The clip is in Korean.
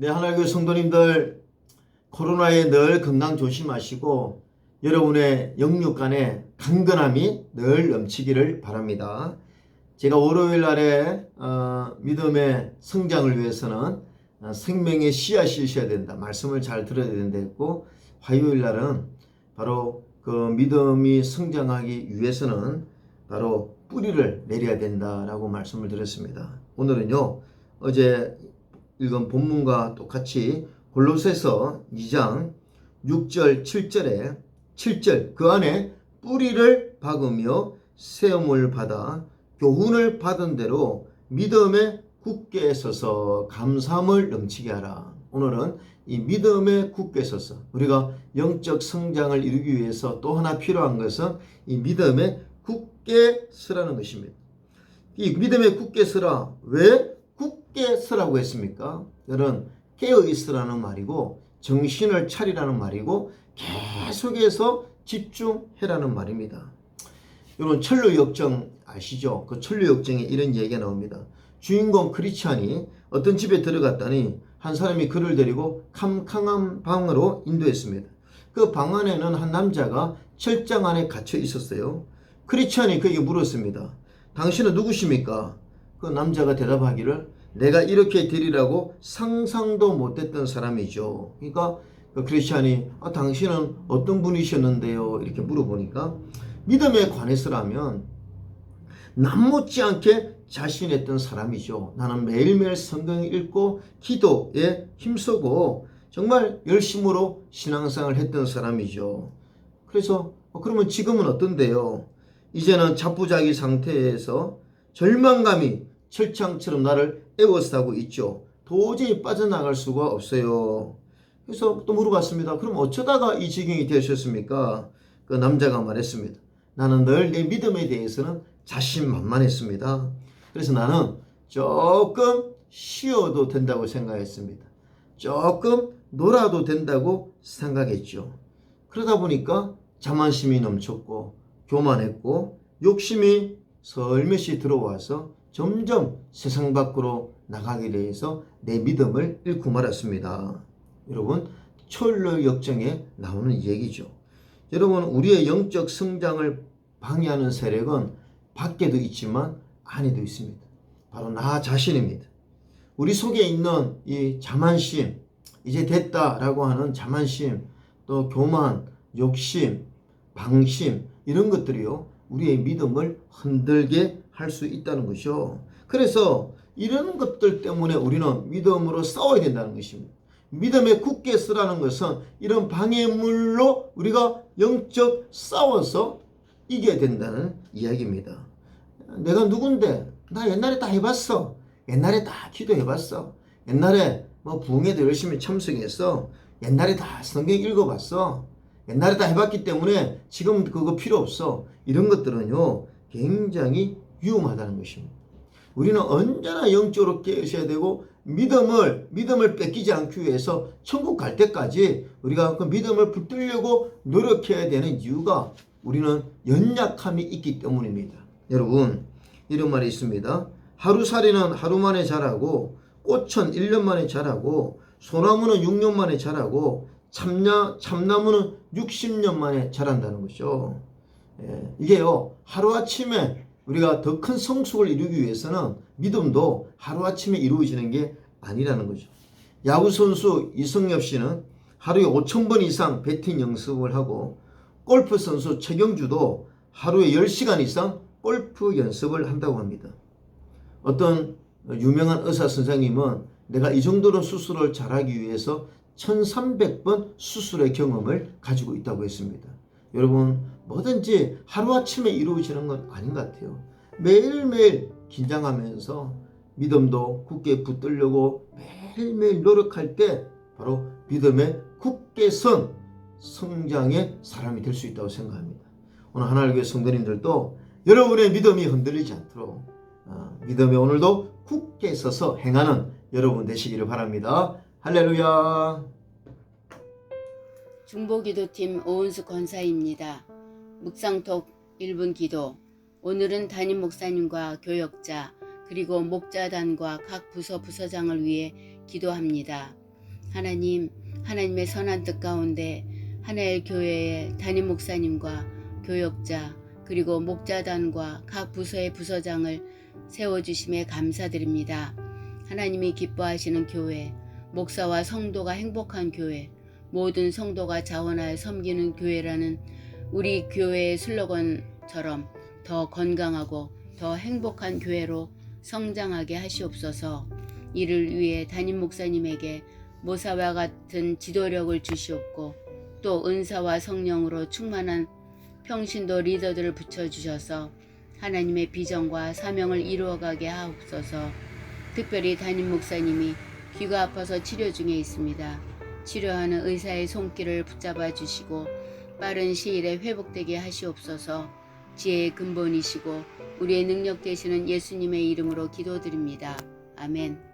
네, 하나님의 성도님들 코로나에 늘 건강 조심하시고 여러분의 영육 간에 강건함이 늘 넘치기를 바랍니다. 제가 월요일 날에 어, 믿음의 성장을 위해서는 어, 생명의 씨앗이 있어야 된다. 말씀을 잘 들어야 된다 했고 화요일 날은 바로 그 믿음이 성장하기 위해서는 바로 뿌리를 내려야 된다라고 말씀을 드렸습니다. 오늘은요. 어제 읽은 본문과 똑같이 골로새서 2장 6절 7절에 7절 그 안에 뿌리를 박으며 세움을 받아 교훈을 받은 대로 믿음에 굳게 서서 감사함을 넘치게 하라. 오늘은 이 믿음에 굳게 서서 우리가 영적 성장을 이루기 위해서 또 하나 필요한 것은 이 믿음에 굳게 서라는 것입니다. 이 믿음에 굳게 서라. 왜 서라고 했습니까? 여러분 깨어 있으라는 말이고 정신을 차리라는 말이고 계속해서 집중해라는 말입니다. 여러분 철로 역정 아시죠? 그 철로 역정에 이런 얘기가 나옵니다. 주인공 크리스찬이 어떤 집에 들어갔더니 한 사람이 그를 데리고 캄캄한 방으로 인도했습니다. 그 방 안에는 한 남자가 철장 안에 갇혀 있었어요. 크리스찬이 그에게 물었습니다. 당신은 누구십니까? 그 남자가 대답하기를 내가 이렇게 되리라고 상상도 못했던 사람이죠. 그러니까 그 크리스찬이 아, 당신은 어떤 분이셨는데요? 이렇게 물어보니까 믿음에 관해서라면 남 못지않게 자신했던 사람이죠. 나는 매일매일 성경 읽고 기도에 힘쓰고 정말 열심으로 신앙생활을 했던 사람이죠. 그래서 어, 그러면 지금은 어떤데요? 이제는 자부자기 상태에서 절망감이 철창처럼 나를 에워싸고 있죠. 도저히 빠져나갈 수가 없어요. 그래서 또 물어봤습니다. 그럼 어쩌다가 이 지경이 되셨습니까? 그 남자가 말했습니다. 나는 늘 내 믿음에 대해서는 자신만만했습니다. 그래서 나는 조금 쉬어도 된다고 생각했습니다. 조금 놀아도 된다고 생각했죠. 그러다 보니까 자만심이 넘쳤고 교만했고 욕심이 설몇이 들어와서 점점 세상 밖으로 나가게 돼서 내 믿음을 잃고 말았습니다. 여러분 철로 역정에 나오는 얘기죠. 여러분 우리의 영적 성장을 방해하는 세력은 밖에도 있지만 안에도 있습니다. 바로 나 자신입니다. 우리 속에 있는 이 자만심, 이제 됐다라고 하는 자만심, 또 교만, 욕심, 방심 이런 것들이요 우리의 믿음을 흔들게 할 수 있다는 것이죠. 그래서 이런 것들 때문에 우리는 믿음으로 싸워야 된다는 것입니다. 믿음에 굳게 쓰라는 것은 이런 방해물로 우리가 영적 싸워서 이겨야 된다는 이야기입니다. 내가 누군데? 나 옛날에 다 해봤어. 옛날에 다 기도해봤어. 옛날에 뭐 부흥회도 열심히 참석했어. 옛날에 다 성경 읽어봤어. 옛날에 다 해봤기 때문에 지금 그거 필요 없어. 이런 것들은요, 굉장히 위험하다는 것입니다. 우리는 언제나 영적으로 깨어셔야 되고 믿음을 믿음을 뺏기지 않기 위해서 천국 갈 때까지 우리가 그 믿음을 붙들려고 노력해야 되는 이유가 우리는 연약함이 있기 때문입니다. 여러분 이런 말이 있습니다. 하루살이는 하루 만에 자라고 꽃은 1년 만에 자라고 소나무는 6년 만에 자라고 참나, 참나무는 60년 만에 자란다는 것이죠. 예, 이게요 하루아침에 우리가 더 큰 성숙을 이루기 위해서는 믿음도 하루아침에 이루어지는 게 아니라는 거죠. 야구 선수 이승엽 씨는 하루에 5,000번 이상 배팅 연습을 하고 골프 선수 최경주도 하루에 10시간 이상 골프 연습을 한다고 합니다. 어떤 유명한 의사 선생님은 내가 이 정도로 수술을 잘하기 위해서 1300번 수술의 경험을 가지고 있다고 했습니다. 여러분 뭐든지 하루아침에 이루어지는 건 아닌 것 같아요. 매일매일 긴장하면서 믿음도 굳게 붙들려고 매일매일 노력할 때 바로 믿음에 굳게 선 성장의 사람이 될 수 있다고 생각합니다. 오늘 하나님 교회 성도님들도 여러분의 믿음이 흔들리지 않도록 어, 믿음에 오늘도 굳게 서서 행하는 여러분 되시기를 바랍니다. 할렐루야. 중보기도팀 오은수 권사입니다. 묵상톡 1분 기도. 오늘은 담임 목사님과 교역자 그리고 목자단과 각 부서 부서장을 위해 기도합니다. 하나님, 하나님의 선한 뜻 가운데 하나의 교회의 담임 목사님과 교역자 그리고 목자단과 각 부서의 부서장을 세워주심에 감사드립니다. 하나님이 기뻐하시는 교회, 목사와 성도가 행복한 교회, 모든 성도가 자원하여 섬기는 교회라는 우리 교회의 슬로건처럼 더 건강하고 더 행복한 교회로 성장하게 하시옵소서. 이를 위해 담임 목사님에게 모사와 같은 지도력을 주시옵고 또 은사와 성령으로 충만한 평신도 리더들을 붙여주셔서 하나님의 비전과 사명을 이루어가게 하옵소서. 특별히 담임 목사님이 귀가 아파서 치료 중에 있습니다. 치료하는 의사의 손길을 붙잡아 주시고 빠른 시일에 회복되게 하시옵소서. 지혜의 근본이시고 우리의 능력 되시는 예수님의 이름으로 기도드립니다. 아멘.